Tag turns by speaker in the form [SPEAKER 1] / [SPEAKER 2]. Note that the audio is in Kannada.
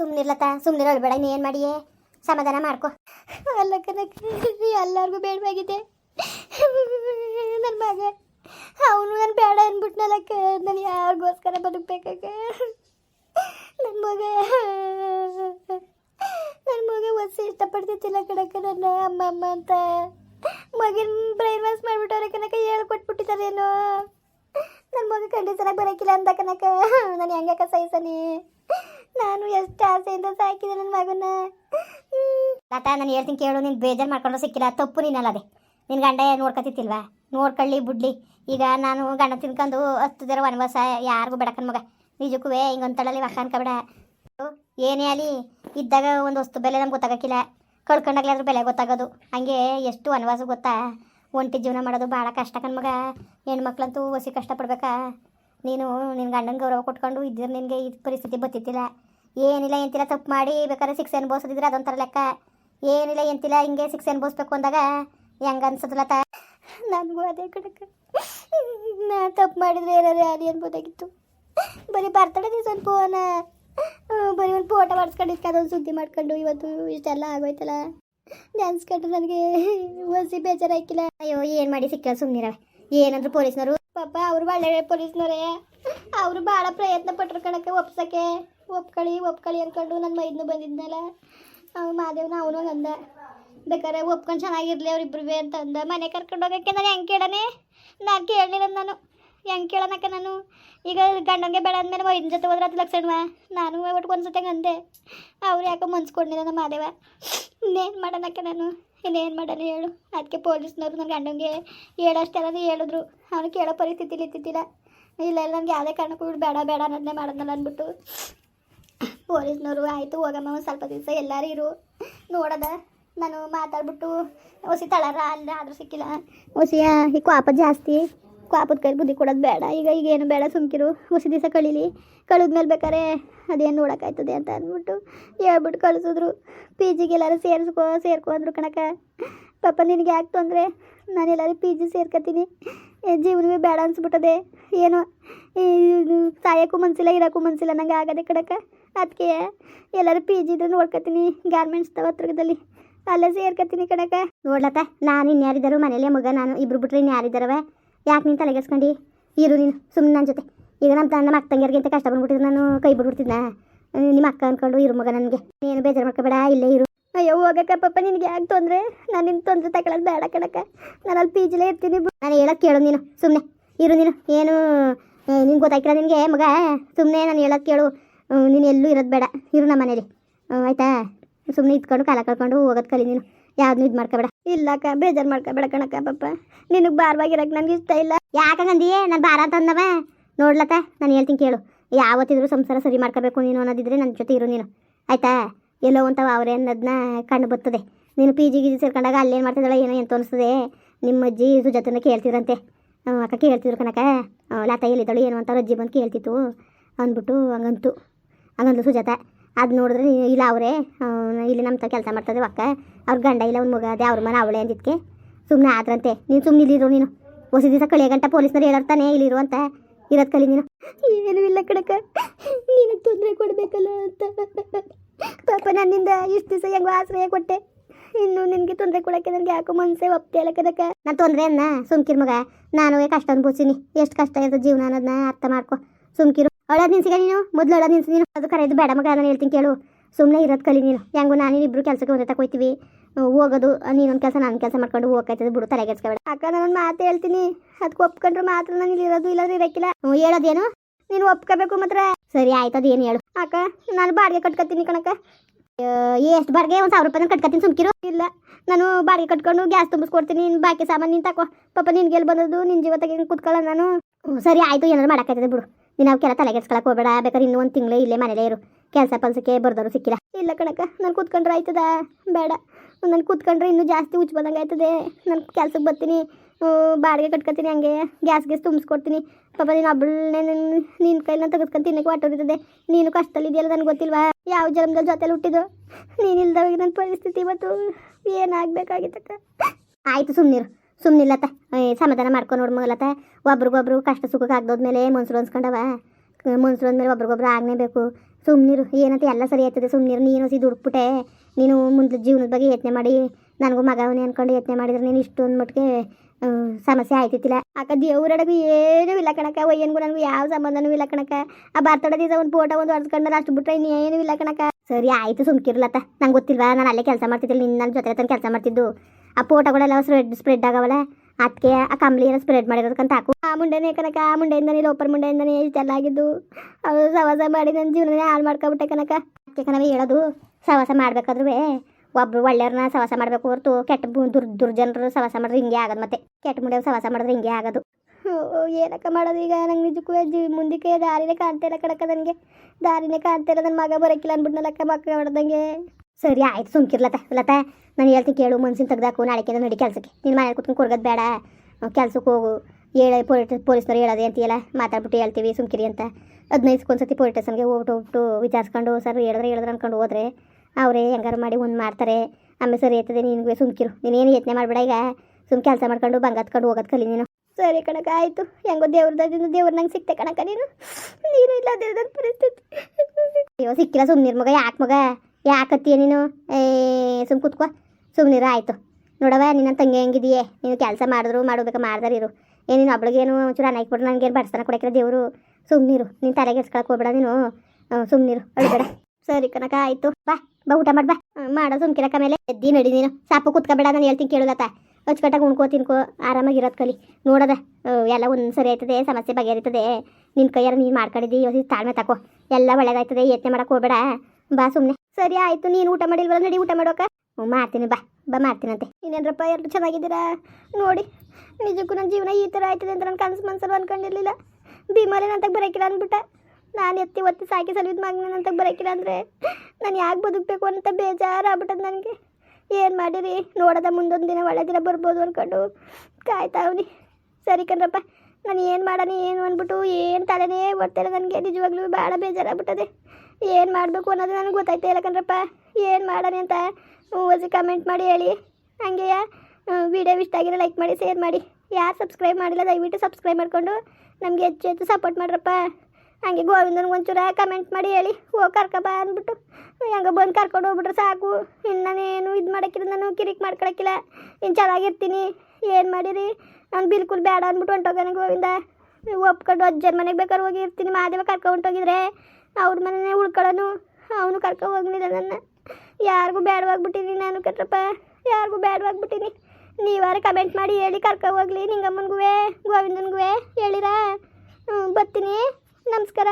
[SPEAKER 1] ಸುಮ್ಮನಿರ್ಲತ್ತ ಸುಮ್ಮನಿರೋ ಬೇಡ ನೀ ಏನು ಮಾಡಿಯೇ? ಸಮಾಧಾನ ಮಾಡ್ಕೊ. ಅಲ್ಲ ಕನಕ ಎಲ್ಲರಿಗೂ ಬೇಡವಾಗಿದೆ ನನ್ನ ಮಗ. ಅವನು ನಾನು ಬೇಡ ಅಂದ್ಬಿಟ್ನಲ್ಲಕ್ಕ ನಾನು ಯಾರಿಗೋಸ್ಕರ ಬದುಕಬೇಕಾಗ ನನ್ನ ಮಗ. ನನ್ನ ಮಗ ಒಸಿ ಇಷ್ಟಪಡ್ತಿದ್ದಿಲ್ಲ ಕಣಕ್ಕ ನನ್ನ ಅಮ್ಮ ಅಮ್ಮ ಅಂತ. ಮಗಿನ ಬ್ರೈನ್ ವಾಶ್ ಮಾಡ್ಬಿಟ್ಟವ್ರೆ ಕನಕ ಹೇಳ್ಕೊಟ್ಬಿಟ್ಟಿದ್ದಾರೇನೋ ನನ್ನ ಮಗ ಖಂಡಿತ ಬರೋಕ್ಕಿಲ್ಲ ಅಂತ ಕನಕ ನಾನು ಹೆಂಗಕ್ಕ ಸಹಿಸನಿ? ನಾನು ಎಷ್ಟು ಆಸೆಯಿಂದ ಸಾಕಿದೆ ನನ್ನ ಮಗನ ಲತಾ, ನಾನು ಹೇಳ್ತೀನಿ ಕೇಳು, ನೀನು ಬೇಜಾರು ಮಾಡ್ಕೊಂಡು ಸಿಕ್ಕಿಲ್ಲ, ತಪ್ಪು ನೀನಲ್ಲ ಅದೇ ನಿನ್ನ ಗಂಡ ನೋಡ್ಕೊತಿತ್ತಿಲ್ವಾ ನೋಡ್ಕೊಳ್ಳಿ, ಬಿಡ್ಲಿ. ಈಗ ನಾನು ಗಂಡ ತಿನ್ಕೊಂಡು ಹತ್ತು ದಿನ ವನವಾಸ ಯಾರಿಗೂ ಬೇಡಕನ್ ಮಗ. ನಿಜಕ್ಕೂ ಹಿಂಗೊಂತಳಲ್ಲಿ ವಕ್ಕ ಅನ್ಕೊಬೇಡ ಏನೇ ಅಲ್ಲಿ ಇದ್ದಾಗ ಒಂದು ವಸ್ತು ಬೆಲೆ ನಮ್ಗೆ ಗೊತ್ತಾಗಕ್ಕಿಲ್ಲ. ಕಳ್ಕೊಂಡಾಗಲೇ ಅದ್ರ ಬೆಲೆ ಗೊತ್ತಾಗೋದು. ಹಂಗೆ ಎಷ್ಟು ವನವಾಸ ಗೊತ್ತಾ? ಒಂಟಿ ಜೀವನ ಮಾಡೋದು ಭಾಳ ಕಷ್ಟ ಕಣ್ಮಗ ಹೆಣ್ಮಕ್ಳಂತೂ ಹೊಸಿ ಕಷ್ಟಪಡ್ಬೇಕಾ? ನೀನು ನಿನ್ನ ಗಂಡನ ಗೌರವ ಕೊಟ್ಕೊಂಡು ಇದ್ದರೆ ನಿನಗೆ ಈ ಪರಿಸ್ಥಿತಿ ಬತ್ತಿತ್ತಿಲ್ಲ ಏನಿಲ್ಲ, ಎಂತಿಲ್ಲ ತಪ್ಪು ಮಾಡಿ ಬೇಕಾದ್ರೆ ಶಿಕ್ಷೆ ಅನುಭವಿಸೋದಿದ್ರೆ ಅದೊಂಥರ ಲೆಕ್ಕ. ಏನಿಲ್ಲ, ಎಂತಿಲ್ಲ, ಹಿಂಗೆ ಶಿಕ್ಷೆ ಅನುಭವಿಸ್ಬೇಕು ಅಂದಾಗ ಹೆಂಗೆ ಅನ್ಸೋದಿಲ್ಲತ ನನಗೂ ಅದೇ ಕಡೆ ನಾ ತಪ್ಪು ಮಾಡಿದ್ರೆ ಏನಾದ್ರು ಅದು ಅನ್ಬೋದಾಗಿತ್ತು. ಬರೀ ಬರ್ತಡೆ ದಿವಸ ಒಂದು ಫೋನ. ಬರೀ ಒಂದು ಫೋಟೋ ಮಾಡಿಸ್ಕೊಂಡಿದ್ಕೆ ಅದೊಂದು ಸುದ್ದಿ ಮಾಡ್ಕೊಂಡು ಇವತ್ತು ಇಷ್ಟೆಲ್ಲ ಆಗೋಯ್ತಲ್ಲ. ನೆನ್ಸ್ಕೊಂಡು ನನಗೆ ಹೊಸಿ ಬೇಜಾರಾಯ್ಕಿಲ್ಲ. ಅಯ್ಯೋ, ಏನು ಮಾಡಿ ಸಿಕ್ಕಿಲ್ಲ ಸುಮ್ಮನಿರವೆ ಏನಂದ್ರು ಪೊಲೀಸ್ನವರು ಪಾಪ ಅವ್ರು ಒಳ್ಳೆ ಪೊಲೀಸ್ನವರೇ. ಅವರು ಭಾಳ ಪ್ರಯತ್ನ ಪಟ್ಟರು ಕಣಕ್ಕೆ ಒಪ್ಸಕ್ಕೆ. ಒಪ್ಕೊಳ್ಳಿ ಒಪ್ಕೊಳ್ಳಿ ಅಂದ್ಕೊಂಡು ನನ್ನ ಮೈದ್ನು ಬಂದಿದ್ನಲ್ಲ. ಅವ್ನು ಮಾದೇವ್ನ ಅವನು ನಂದ ಬೇಕಾದ್ರೆ ಒಪ್ಕೊಂಡು ಚೆನ್ನಾಗಿರ್ಲಿ ಅವ್ರಿಬ್ರು ಅಂತ ಅಂದ ಮನೆ ಕರ್ಕೊಂಡು ಹೋಗೋಕ್ಕೆ ನಾನು ಹೆಂಗೆ ಕೇಳನೆ? ನಾನು ಕೇಳಲಿಲ್ಲ ನಾನು. ಹೆಂಗೆ ಕೇಳೋಣಕ್ಕ ನಾನು? ಈಗ ಗಂಡನಿಗೆ ಬೇಡ ಅಂದಮೇಲೆ ಮೈದಿನ ಜೊತೆ ಹೋದ್ರೆ ಅದು ಲಕ್ಷಣವ? ನಾನು ಒಟ್ಟು ಒಂದು ಸತಿ ಅಂದೆ. ಅವ್ರು ಯಾಕೋ ಮನ್ಸ್ಕೊಂಡಿಲ್ಲ ನಮ್ಮ ಮಾದೇವ. ಇನ್ನೇನು ಮಾಡೋಣಕ್ಕ ನಾನು? ಇನ್ನೇನು ಮಾಡಲ್ಲ ಹೇಳು. ಅದಕ್ಕೆ ಪೊಲೀಸ್ನವರು ನನ್ನ ಗಂಡಂಗೆ ಹೇಳೋಷ್ಟೆಲ್ಲ ಹೇಳಿದ್ರು. ಅವನು ಕೇಳೋ ಪರಿಸ್ಥಿತಿಲಿ ಇತ್ತಿದ್ದಿಲ್ಲ ಇಲ್ಲ ಇಲ್ಲ, ನನಗೆ ಯಾವುದೇ ಕಾರಣಕ್ಕೂ ಬೇಡ ಬೇಡ ಅನ್ನೋದನ್ನೇ ಮಾಡೋದಲ್ಲ ಅಂದ್ಬಿಟ್ಟು ಪೊಲೀಸ್ನವರು, ಆಯಿತು, ಹೋಗಮ್ಮ, ಒಂದು ಸ್ವಲ್ಪ ದಿವಸ ಎಲ್ಲರೂ ಇರು. ನೋಡದ. ನಾನು ಮಾತಾಡ್ಬಿಟ್ಟು ಹೊಸಿ ತಳರ, ಅಲ್ಲ ಆದರೂ ಸಿಕ್ಕಿಲ್ಲ. ಹೊಸಿಯ ಈ ಕ್ವಾಪ ಜಾಸ್ತಿ. ಕ್ವಾಪದ ಕೈ ಬುದ್ಧಿ ಕೊಡೋದು ಬೇಡ. ಈಗ ಈಗ ಏನು ಬೇಡ ಸುಮ್ಕಿರು. ಹುಸಿ ದಿವಸ ಕಳೀಲಿ. ಕಳೆದ್ಮೇಲೆ ಬೇಕಾರೆ ಅದೇನು ನೋಡೋಕ್ಕಾಯ್ತದೆ ಅಂತ ಅಂದ್ಬಿಟ್ಟು ಹೇಳ್ಬಿಟ್ಟು ಕಳಿಸಿದ್ರು. ಪಿ ಜಿಗೆ ಎಲ್ಲರೂ ಸೇರಿಸ್ಕೋ, ಸೇರ್ಕೊ ಅಂದ್ರು ಕಣಕ ಪಾಪ ನಿನಗೆ ಯಾಕೆ ತೊಂದರೆ? ನಾನು ಎಲ್ಲರೂ ಪಿ ಜಿ ಸೇರ್ಕೊತೀನಿ ಜೀವನವೇ ಬೇಡ ಅನ್ಸ್ಬಿಟ್ಟದೆ. ಏನೋ ಸಾಯೋಕ್ಕೂ ಮನಸ್ಸಿಲ್ಲ ಇರೋಕ್ಕೂ ಮನ್ಸಿಲ್ಲ. ನಂಗೆ ಆಗದೆ ಕಡಕ ಅದಕ್ಕೆ ಎಲ್ಲರೂ ಪಿ ಜಿ ಇದ್ರೆ ನೋಡ್ಕೊತೀನಿ ಗಾರ್ಮೆಂಟ್ಸ್ ತವ ಹತ್ರದಲ್ಲಿ ಅಲ್ಲೇ ಸೇರ್ಕೊತೀನಿ ಕಣಕ ನೋಡ್ಲತ್ತ, ನಾನು ಇನ್ಯಾರಿದ್ದಾರು ಮನೇಲೆ ಮಗ, ನಾನು ಇಬ್ರು ಬಿಟ್ರೆ ಇನ್ಯಾರಿದ್ದಾರವ ಯಾಕೆ ನೀನು ತಲೆಗೆಸ್ಕೊಂಡು ಇರು ನೀನು ಸುಮ್ಮನೆ ನನ್ನ ಜೊತೆ. ಈಗ ನಮ್ಮ ನಮ್ಮ ಅಕ್ಕ ತಂಗಿಯರ್ಗಿಂತ ಕಷ್ಟ ಬಂದ್ಬಿಟ್ಟಿದ್ದು ನಾನು ಕೈ ಬಿಟ್ಬಿಡ್ತಿದ್ನ? ನಿಮ್ಮ ಅಕ್ಕ ಅಂದ್ಕೊಂಡು ಇರು ಮಗ ನನಗೆ. ನೀನು ಬೇಜಾರು ಮಾಡ್ಕೋಬೇಡ ಇಲ್ಲೇ ಇರು. ಅಯ್ಯೋ ಹೋಗಕ್ಕ ಪಾಪ ನಿನಗೆ ಯಾಕೆ ತೊಂದರೆ? ನಾನು ನಿನ್ನ ತೊಂದರೆ ತಗೊಳ್ಳೋದು ಬೇಡ ಕಣಕ್ಕ. ನಾನು ಅಲ್ಲಿ ಪಿ ಜಿಲೇ ಇರ್ತೀನಿ. ನಾನು ಹೇಳೋದು ಕೇಳು ನೀನು ಸುಮ್ಮನೆ ಇರು ನೀನು ಏನು ನಿನ್ಗೆ ಗೊತ್ತಾಯ್ತಿಲ್ಲ ನಿನಗೆ ಮಗ? ಸುಮ್ಮನೆ ನಾನು ಹೇಳೋದು ಕೇಳು. ನೀನು ಎಲ್ಲೂ ಇರೋದು ಬೇಡ. ಇರು ನಮ್ಮ ಮನೇಲಿ. ಆಯಿತಾ ಆಯ್ತಾ? ಸುಮ್ಮನೆ ಇದ್ಕೊಂಡು ಕಾಲ ಕಳ್ಕೊಂಡು ಹೋಗೋದು ಕಲಿ ನೀನು. ಯಾವ್ದು ಇದು ಮಾಡ್ಕೋಬೇಡ. ಇಲ್ಲಕ್ಕ, ಬೇಜಾರು ಮಾಡ್ಕೋಬೇಡ ಕಣಕ್ಕ ಪಾಪ. ನಿನಗೆ ಭಾರವಾಗಿರಕ್ಕೆ ನನಗೆ ಇಷ್ಟ ಇಲ್ಲ. ಯಾಕಂಗಂದಿಯೇ ನಾನು ಭಾರ ತಂದವ. ನೋಡ್ಲತ್ತ ನಾನು ಹೇಳ್ತೀನಿ ಕೇಳು. ಯಾವತ್ತಿದ್ರು ಸಂಸಾರ ಸರಿ ಮಾಡ್ಕೋಬೇಕು ನೀನು ಅನ್ನೋದಿದ್ರೆ ನನ್ನ ಜೊತೆ ಇರು ನೀನು. ಆಯ್ತಾ? ಎಲ್ಲೋ ಅಂತವ ಅವರೇ ಅನ್ನೋದನ್ನ ಕಂಡು ಬರ್ತದೆ. ನೀನು ಪಿ ಜಿ ಗಿಜಿ ಸೇರ್ಕೊಂಡಾಗ ಅಲ್ಲೇನು ಮಾಡ್ತಿದ್ದಾಳೆ, ಏನೋ ಎಂತ ಅನಿಸ್ತದೆ. ನಿಮ್ಮ ಅಜ್ಜಿ ಸುಜಾತನ ಕೇಳ್ತಿರಂತೆ ಕೇಳ್ತಿದ್ರಂತೆ. ಅಕ್ಕ ಕೇಳ್ತಿದ್ರು ಕಣಕ ಲಾತ ಎಲ್ಲಿದ್ದಾಳು, ಏನು ಅಂತ ಅಜ್ಜಿ ಬಂದು ಕೇಳ್ತಿತ್ತು. ಅಂದ್ಬಿಟ್ಟು ಹಂಗಂತು. ಹಂಗಂದು ಸುಜಾತ. ಅದು ನೋಡಿದ್ರೆ ಇಲ್ಲ ಅವರೇ ಇಲ್ಲಿ ನಮ್ಮ ಕೆಲಸ ಮಾಡ್ತದೆ ಅಕ್ಕ. ಅವ್ರ ಗಂಡ ಇಲ್ಲ, ಅವ್ನ ಮಗ ಅದೇ, ಅವ್ರ ಮನೆ ಅವಳೆ ಅಂದಿದ್ಕೆ. ಸುಮ್ಮನೆ ಆದ್ರಂತೆ. ನೀನು ಸುಮ್ಮನೆ ಇಲ್ಲಿರು ನೀನು. ಹೊಸ ದಿವಸ ಕಳಿಯ ಗಂಟ ಪೊಲೀಸ್ನವ್ರು ಹೇಳರ್ತಾನೆ ಇಲ್ಲಿರು ಅಂತ ಇರೋದು ಕಲಿ ನೀನು. ಏನೂ ಇಲ್ಲ ಕಡಕ ನೀನು ತೊಂದರೆ ಕೊಡಬೇಕಲ್ಲ ಅಂತ. ಪಾಪ ನನ್ನಿಂದ ಇಷ್ಟು ದಿವಸ ಹೆಂಗೋ ಆಶ್ರಯ ಕೊಟ್ಟೆ. ಇನ್ನು ನಿನಗೆ ತೊಂದರೆ ಕೊಡೋಕ್ಕೆ ನನಗೆ ಯಾಕೋ ಮನಸ್ಸೇ ಒಪ್ತಿಲ್ಲ ಕದಕ ನಾನು ತೊಂದರೆ ಅನ್ನ, ಸುಮ್ಕಿರ್ ಮಗ. ನಾನು ಕಷ್ಟ ಅನ್ಬೋಸಿನಿ ಎಷ್ಟು ಕಷ್ಟ ಇರೋದು ಜೀವನ ಅನ್ನೋದನ್ನ ಅರ್ಥ ಮಾಡ್ಕೊ. ಸುಮ್ಕಿರು ಅಳೋದು ನಿನ್ಸಿಗೆ ನೀನು? ಮೊದಲು ಅಳೋದು ನಿನ್ಸಿ ನೀನು? ಅದು ಕರೆದು ಬೇಡ ಮಗ ನಾನು ಹೇಳ್ತೀನಿ ಕೇಳು. ಸುಮ್ಮನೆ ಇರೋದು ಕಲಿ ನೀನು. ಹೆಂಗು ನಾನು ಇಬ್ಬರು ಕೆಲಸಕ್ಕೆ ಒಂದೇ ತಗೋತೀವಿ ಹೋಗೋದು ನೀನೊಂದು ಕೆಲಸ ನಾನು ಕೆಲಸ ಮಾಡ್ಕೊಂಡು ಹೋಗ್ತೈತದೆ ಬಿಡು ತಲೆ ಕೆಡ್ಸ್ಕೊಬೇಡ. ಅಕ್ಕ ನಾನು ಮಾತು ಹೇಳ್ತೀನಿ. ಅದಕ್ಕೆ ಒಪ್ಕೊಂಡ್ರೆ ಮಾತ್ರ ನಾನು ಇಲ್ಲಿ ಇರೋದು ಇಲ್ಲದ್ರೆ ಇರಕ್ಕಿಲ್ಲ. ಹೇಳೋದೇನು? ನೀನು ಒಪ್ಕೋಬೇಕು ಮಾತ್ರ. ಸರಿ ಆಯ್ತು ಏನು ಹೇಳು. ಅಕ್ಕ ನಾನು ಬಾಡಿಗೆ ಕಟ್ಕೊತೀನಿ ಕಣಕ್ಕ. ಎಷ್ಟು ಬಾಡಿಗೆ? ಒಂದು ಸಾವಿರ ರೂಪಾಯಿ ಕಟ್ಕೊತೀನಿ ಸುಮ್ಕಿರು. ಇಲ್ಲ ನಾನು ಬಾಡಿಗೆ ಕಟ್ಕೊಂಡು ಗ್ಯಾಸ್ ತುಂಬಿಸ್ಕೊಡ್ತೀನಿ. ನೀನು ಬಾಕಿ ಸಾಮಾನು ನೀನು ತಕೋ. ಪಾಪ ನಿನ್ಗೆ ಎಲ್ಲಿ ಬಂದದ್ದು? ನಿನ್ನ ಜೀವ ತೆಗೆ ಕುತ್ಕೊಳ್ಳ ನಾನು. ಸರಿ ಆಯಿತು ಏನಾದ್ರು ಮಾಡೋಕ್ಕಾಯ್ತದೆ ಬಿಡು. ನೀನು ಅವಕ್ಕೆಲ್ಲ ತಲೆಗೆಡ್ಸ್ಕೊಳಕ್ಕೆ ಹೋಗಬೇಡ. ಬೇಕಾದ್ರೆ ಇನ್ನೂ ಒಂದು ತಿಂಗಳು ಇಲ್ಲೇ ಮನೇಲೇ ಇರು. ಕೆಲಸ ಪಲ್ಸಕ್ಕೆ ಬರ್ದವರು ಸಿಕ್ಕಿಲ್ಲ. ಇಲ್ಲ ಕಣಕ್ಕ ನಾನು ಕೂತ್ಕೊಂಡ್ರೆ ಆಯ್ತದ? ಬೇಡ. ನಾನು ಕೂತ್ಕೊಂಡ್ರೆ ಇನ್ನೂ ಜಾಸ್ತಿ ಹುಚ್ಚು ಬಂದಂಗೆ ಆಯ್ತದೆ. ನಾನು ಕೆಲ್ಸಕ್ಕೆ ಬರ್ತೀನಿ. ಬಾಡಿಗೆ ಕಟ್ಕೊತೀನಿ ಹಂಗೆ. Gas gas ತುಂಬಿಸ್ಕೊಡ್ತೀನಿ. ಪಾಪ ನೀನು ಒಬ್ಬಳನ್ನೇ ನಿನ್ನ ಕೈನ ತೆಗೆದ್ಕೊಂಡು ತಿನ್ನಕ್ಕೆ ಹೊಟ್ಟೋಗಿರ್ತದೆ ನೀನು ಕಷ್ಟದಲ್ಲಿ ಇದೆಯಲ್ಲ ನನಗೆ ಗೊತ್ತಿಲ್ವಾ? ಯಾವ ಜನ್ಮದ ಜೊತೆಲಿ ಹುಟ್ಟಿದ್ದು? ನೀನು ಇಲ್ದವಾಗ ನನ್ನ ಪರಿಸ್ಥಿತಿ ಇವತ್ತು ಏನಾಗಬೇಕಾಗಿತ್ತಕ್ಕ ಆಯಿತು ಸುಮ್ಮನಿರು ಸುಮ್ಮನಿಲ್ಲತ್ತ ಸಮಾಧಾನ ಮಾಡ್ಕೊಂಡು ನೋಡು ಮಗಲತ್ತ ಒಬ್ರಿಗೊಬ್ರು ಕಷ್ಟ ಸುಖಕ್ಕೆ ಆಗ್ದೋದ್ಮೇಲೆ ಮನ್ಸರು ಅನ್ಸ್ಕೊಂಡವ. ಮನ್ಸರು ಅಂದಮೇಲೆ ಒಬ್ರಿಗೊಬ್ರು ಆಗಲೇಬೇಕು ಸುಮ್ಮನಿರು ಏನಂತ ಎಲ್ಲ ಸರಿ ಆಯ್ತದೆ ಸುಮ್ಮನಿರು ನೀನು ಸಿ ದುಡ್ಬಿಟ್ಟೆ ನೀನು ಮುಂದೆ ಜೀವನದ ಬಗ್ಗೆ ಯತ್ನೆ ಮಾಡಿ. ನನಗೂ ಮಗವನೇ ಅನ್ಕೊಂಡು ಯತ್ನೆ ಮಾಡಿದ್ರೆ ನೀನು ಇಷ್ಟೊಂದು ಮಟ್ಟಿಗೆ ಸಮಸ್ಯೆ ಆಯ್ತಿತ್ತಿಲ್ಲ. ಅಕ್ಕ, ದೇವ್ರಡಗು ಏನೂ ಇಲ್ಲ ಕಣಕ್ಕ. ಒಯ್ಯನ್ಗೂ ನನಗೂ ಯಾವ ಸಂಬಂಧನೂ ಇಲ್ಲ ಕಣಕ್ಕ. ಆ ಬರ್ತಡೇ ದಿವಸ ಒಂದು ಫೋಟೋ ಒಂದು ಹೊಡ್ಸ್ಕೊಂಡ್ರೆ ಅಷ್ಟು ಬಿಟ್ರೆ ಇನ್ನೇನು ಇಲ್ಲ ಕಣಕ್ಕ. ಸರಿ, ಆಯಿತು ಸುಮ್ಕಿರ್ಲತ್ತ. ನಂಗೆ ಗೊತ್ತಿಲ್ವಾ? ನಾನು ಅಲ್ಲೇ ಕೆಲಸ ಮಾಡ್ತಿದ್ದಿಲ್ಲ. ನಿನ್ನ ನನ್ನ ಜೊತೆ ತಂದು ಕೆಲಸ ಮಾಡ್ತಿದ್ದು. ಆ ಫೋಟೋಗಳೆಲ್ಲ ಸ್ಪ್ರೆಡ್ ಸ್ಪ್ರೆಡ್ ಆಗವಲ್ಲ? ಅದಕ್ಕೆ ಆ ಕಂಬಳಿ ಏನೋ ಸ್ಪ್ರೆಡ್ ಮಾಡಿರೋದಕ್ಕಂತ ಹಾಕು. ಆ ಮುಂಡೆನೇ ಕನಕ ಆ ಮುಂಡೆಯಿಂದನೇ, ಲೋಪರ್ ಮುಂಡೆಯಿಂದನೇ ಇಷ್ಟೆಲ್ಲ ಆಗಿದ್ದು. ಅವಳು ಸವಾಸ ಮಾಡಿ ನನ್ನ ಜೀವನನೇ ಹಾಳು ಮಾಡ್ಕೊಬಿಟ್ಟೆ ಕನಕ ಅದಕ್ಕೆ ಕಣವೇ ಹೇಳೋದು ಸವಾಸ ಮಾಡ್ಬೇಕಾದ್ರೂ ಒಬ್ರು ಒಳ್ಳೆಯವ್ರನ್ನ ಸವಾಸ ಮಾಡಬೇಕು ಹೊರತು ಕೆಟ್ಟ ದುರ್, ದುರ್ಜನರು ಸವಾಸ ಮಾಡಿದ್ರೆ ಹಿಂಗೆ ಆಗೋದು ಮತ್ತೆ. ಕೆಟ್ಟ ಮುಂಡೆ ಸವಾಸ ಮಾಡಿದ್ರೆ ಹಿಂಗೆ ಆಗೋದು. ಏನಕ್ಕ ಮಾಡೋದು ಈಗ? ನಂಗೆ ನಿಜಕ್ಕೂ ಜೀವ ಮುಂದಕ್ಕೆ ದಾರಿನೇ ಕಾಣ್ತಾ ಇಲ್ಲ ಕಣಕ್ಕ ನನಗೆ. ದಾರಿನೇ ಕಾಣ್ತಾ ಇಲ್ಲ ನನ್ನ ಮಗ ಬರೋಕ್ಕಿಲ್ಲ ಅಂದ್ಬಿಟ್ನಲ್ಲಕ್ಕ ಮಕ್ಕಳು ಹೊಡೆದಂಗೆ ಸರಿ, ಆಯ್ತು ಸುಮ್ಕಿರ್ಲತ್ತ ಲತಾ ನಾನು ಹೇಳ್ತೀನಿ ಕೇಳು, ಮನ್ಸಿನ ತೆಗ್ದಾಕು ನಾಳೆಗೆ ನಡಿ ಕೆಲಸಕ್ಕೆ. ನಿನ್ನ ಮನೇಲಿ ಕುತ್ಕೊಂಡು ಕೊರ್ಗದ್ ಬೇಡ. ಕೆಲ್ಸಕ್ಕೆ ಹೋಗು. ಹೇಳ ಪೊಲೀಸ್ ಪೊಲೀಸ್ನವ್ರು ಹೇಳೋದೆ ಅಂತೀಯಲ್ಲ ಮಾತಾಡ್ಬಿಟ್ಟು ಹೇಳ್ತೀವಿ, ಸುಮ್ಕಿರಿ ಅಂತ. ಹದಿನೈದು ಒಂದ್ಸತಿ ಪೊಲೀಸ್ ಸ್ಟೇಷನ್ಗೆ ಹೋಗ್ಬಿಟ್ಟು ಹೋಗ್ಬಿಟ್ಟು ವಿಚಾರಿಸ್ಕೊಂಡು, ಸರ್, ಹೇಳಿದ್ರೆ ಹೇಳಿದ್ರೆ ಅಂದ್ಕೊಂಡು ಹೋದ್ರೆ ಅವರೇ ಹೆಂಗಾರು ಮಾಡಿ ಒಂದು ಮಾಡ್ತಾರೆ. ಆಮೇಲೆ ಸರಿ ಆಯ್ತದೆ, ನಿನಗೆ ಸುಮ್ಕಿರು. ನೀನೇನು ಯತ್ನೆ ಮಾಡಬೇಡ ಈಗ. ಸುಮ್ ಕೆಲಸ ಮಾಡ್ಕೊಂಡು ಬಂಗ ಹತ್ಕೊಂಡು ಹೋಗೋದು ಕಲಿ ನೀನು. ಸರಿ ಕಣಕ ಆಯಿತು. ಹೆಂಗೋ ದೇವ್ರದಿಂದ ದೇವ್ರ ನಂಗೆ ಸಿಕ್ತೆ ಕಣಕ ನೀನು. ನೀನು ಇಲ್ಲ ದೇವ್ರದ ಪರಿಸ್ಥಿತಿ. ಅಯ್ಯೋ, ಸಿಕ್ಕಿಲ್ಲ ಸುಮ್ನಿರ್ ಮಗ, ಯಾಕೆ ಮಗ? ಯಾಕತ್ತೀಯ ನೀನು? ಏ ಸುಮ್ ಕುತ್ಕೋ. ಸುಮ್ಮನಿರ ಆಯಿತು. ನೋಡವ ನಿನ್ನ ತಂಗಿ ಹೆಂಗಿದೆಯೇ? ನೀನು ಕೆಲಸ ಮಾಡಿದ್ರು ಮಾಡೋದಕ್ಕೆ ಮಾಡ್ದಾರ ಇರು. ಏ, ನೀನು ಒಬ್ಳಿಗೇನು ಒಂಚೂರು ಅನ್ನ ಹಾಕ್ಬಿಡು ನನಗೇನು ಬಡಿಸ್ತಾನೆ ಕೊಡಕ್ಕಿಲ್ಲ ದೇವರು. ಸುಮ್ನಿರು ನೀನು ತಲೆಗೆ ಎಸ್ಕೊಳಕ್ಕೆ ಹೋಗ್ಬೇಡ ನೀನು. ಸುಮ್ಮನಿರು ಅಳ್ಬೇಡ. ಸರಿ ಕನಕ ಆಯಿತು. ಬಾ ಬಾ, ಊಟ ಮಾಡಿ, ಬಾ. ಮಾಡೋ ಸುಮ್ಕಿರಕ ಮೇಲೆ. ಎದ್ದಿ ನಡಿ ನೀನು. ಸಾಪು ಕುತ್ಕೋಬೇಡ, ನಾನು ಹೇಳ್ತೀನಿ ಕೇಳಲತ್ತ ಅಚ್ಚುಕಟ್ಟಾಗಿ ಉಣ್ಕೋ, ತಿನ್ಕೋ. ಆರಾಮಾಗಿರೋದು ಕಲಿ. ನೋಡದ. ಎಲ್ಲ ಒಂದು ಸರಿ ಆಯ್ತದೆ, ಸಮಸ್ಯೆ ಬಗೆಹರಿತದೆ. ನಿನ್ನ ಕೈಯಾರ ನೀನು ಮಾಡ್ಕೊಂಡಿದ್ದಿ ಯೋಸಿ ತಾಳ್ಮೆ ತಕೋ. ಎಲ್ಲ ಒಳ್ಳೇದಾಯ್ತದೆ, ಯತ್ನೆ ಮಾಡೋಕೆ ಹೋಗ್ಬೇಡ. ಬಾ ಸುಮ್ಮನೆ ಸರಿ ಆಯಿತು, ನೀನು ಊಟ ಮಾಡಿಲ್ವಲ್ಲ ನಡಿ ಊಟ ಮಾಡೋಕೆ? ಹ್ಞೂ ಮಾಡ್ತೀನಿ, ಬಾ ಬಾ ಮಾಡ್ತೀನಂತೆ. ಇನ್ನೇನ್ರಪ್ಪ ಎಲ್ಲರೂ ಚೆನ್ನಾಗಿದ್ದೀರಾ? ನೋಡಿ, ನಿಜಕ್ಕೂ ನನ್ನ ಜೀವನ ಈ ಥರ ಆಯ್ತದೆ ಅಂತ ನನ್ನ ಕನಸು ಮನ್ಸಲ್ಲಿ ಅನ್ಕೊಂಡಿರ್ಲಿಲ್ಲ. ನಂತಕ್ಕೆ ಬರೋಕಿಲ್ಲ ಅಂದ್ಬಿಟ್ಟ. ನಾನು ಎತ್ತಿ ಒತ್ತಿ ಸಾಕಿ ಸಲವಿದ ಮಗನ ನಂತಕ್ಕೆ ಬರೋಕಿಲ್ಲ ಅಂದರೆ ನಾನು ಯಾಕೆ ಬದುಕಬೇಕು ಅಂತ ಬೇಜಾರಾಗ್ಬಿಟ್ಟದ ನನಗೆ. ಏನು ಮಾಡಿರಿ? ನೋಡದ ಮುಂದೊಂದು ದಿನ, ಒಳ್ಳೆ ದಿನ ಬರ್ಬೋದು ಅಂದ್ಕೊಂಡು ಕಾಯ್ತಾವ್ನಿ ಸರಿ ಕಣ್ರಪ್ಪ, ನಾನು ಏನು ಮಾಡೋಣ, ಏನು ಅಂದ್ಬಿಟ್ಟು ಏನು ತಲೆನೇ ಬರ್ತಾರೆ ನನಗೆ. ನಿಜವಾಗ್ಲೂ ಭಾಳ ಬೇಜಾರಾಗ್ಬಿಟ್ಟದೆ. ಏನು ಮಾಡಬೇಕು ಅನ್ನೋದು ನನಗೆ ಗೊತ್ತಾಯ್ತಾ ಇಲ್ಲ ಕಣ್ರಪ್ಪ. ಏನು ಮಾಡೋಣ ಅಂತ ಹೊಸ ಕಮೆಂಟ್ ಮಾಡಿ ಹೇಳಿ. ಹಂಗೆಯ ವಿಡಿಯೋ ಇಷ್ಟ ಆಗಿರೋ ಲೈಕ್ ಮಾಡಿ ಶೇರ್ ಮಾಡಿ. ಯಾರು ಸಬ್ಸ್ಕ್ರೈಬ್ ಮಾಡಿಲ್ಲ, ದಯವಿಟ್ಟು ಸಬ್ಸ್ಕ್ರೈಬ್ ಮಾಡಿಕೊಂಡು ನಮಗೆ ಹೆಚ್ಚು ಹೆಚ್ಚು ಸಪೋರ್ಟ್ ಮಾಡ್ರಪ್ಪ. ಹಂಗೆ ಗೋವಿಂದನಿಗೆ ಒಂಚೂರ ಕಮೆಂಟ್ ಮಾಡಿ ಹೇಳಿ. ಓ ಕರ್ಕಬ ಅಂದ್ಬಿಟ್ಟು. ಹೆಂಗೆ ಬಂದು ಕರ್ಕೊಂಡು ಹೋಗ್ಬಿಟ್ರೆ ಸಾಕು. ಇನ್ನು ನಾನೇನು ಇದು ಮಾಡೋಕ್ಕಿಲ್ಲ, ನಾನು ಕಿರಿಕ್ ಮಾಡ್ಕೊಳಕ್ಕಿಲ್ಲ. ಇನ್ನು ಚೆನ್ನಾಗಿರ್ತೀನಿ. ಏನು ಮಾಡಿರಿ? ನಾನು ಬಿಲ್ಕುಲ್ ಬೇಡ ಅಂದ್ಬಿಟ್ಟು ಹೊಂಟೋಗೋಣ ಗೋವಿಂದ. ಒಪ್ಕೊಂಡು ಅಜ್ಜನ ಮನೆಗೆ ಬೇಕಾದ್ರೆ ಹೋಗಿರ್ತೀನಿ ಮಾದೇವ ಕರ್ಕೊಂಡು ಹೊಂಟೋಗಿದ್ರೆ. ಅವ್ರ ಮನೆನೇ ಉಳ್ಕೊಳ್ಳೋನು. ಅವನು ಕರ್ಕೊ ಹೋಗ್ಲಿಲ್ಲ ನನ್ನ. ಯಾರಿಗೂ ಬೇಡವಾಗ್ಬಿಟ್ಟಿನಿ ನಾನು ಕಟ್ರಪ್ಪ. ಯಾರಿಗೂ ಬೇಡವಾಗ್ಬಿಟ್ಟಿನಿ ನೀವಾರ ಕಮೆಂಟ್ ಮಾಡಿ ಹೇಳಿ ಕರ್ಕೊ ಹೋಗ್ಲಿ ನಿಂಗಮ್ಮನಿಗೂ ಗೋವಿಂದನಿಗೂ ಹೇಳಿರಾ? ಬರ್ತೀನಿ. ನಮಸ್ಕಾರ.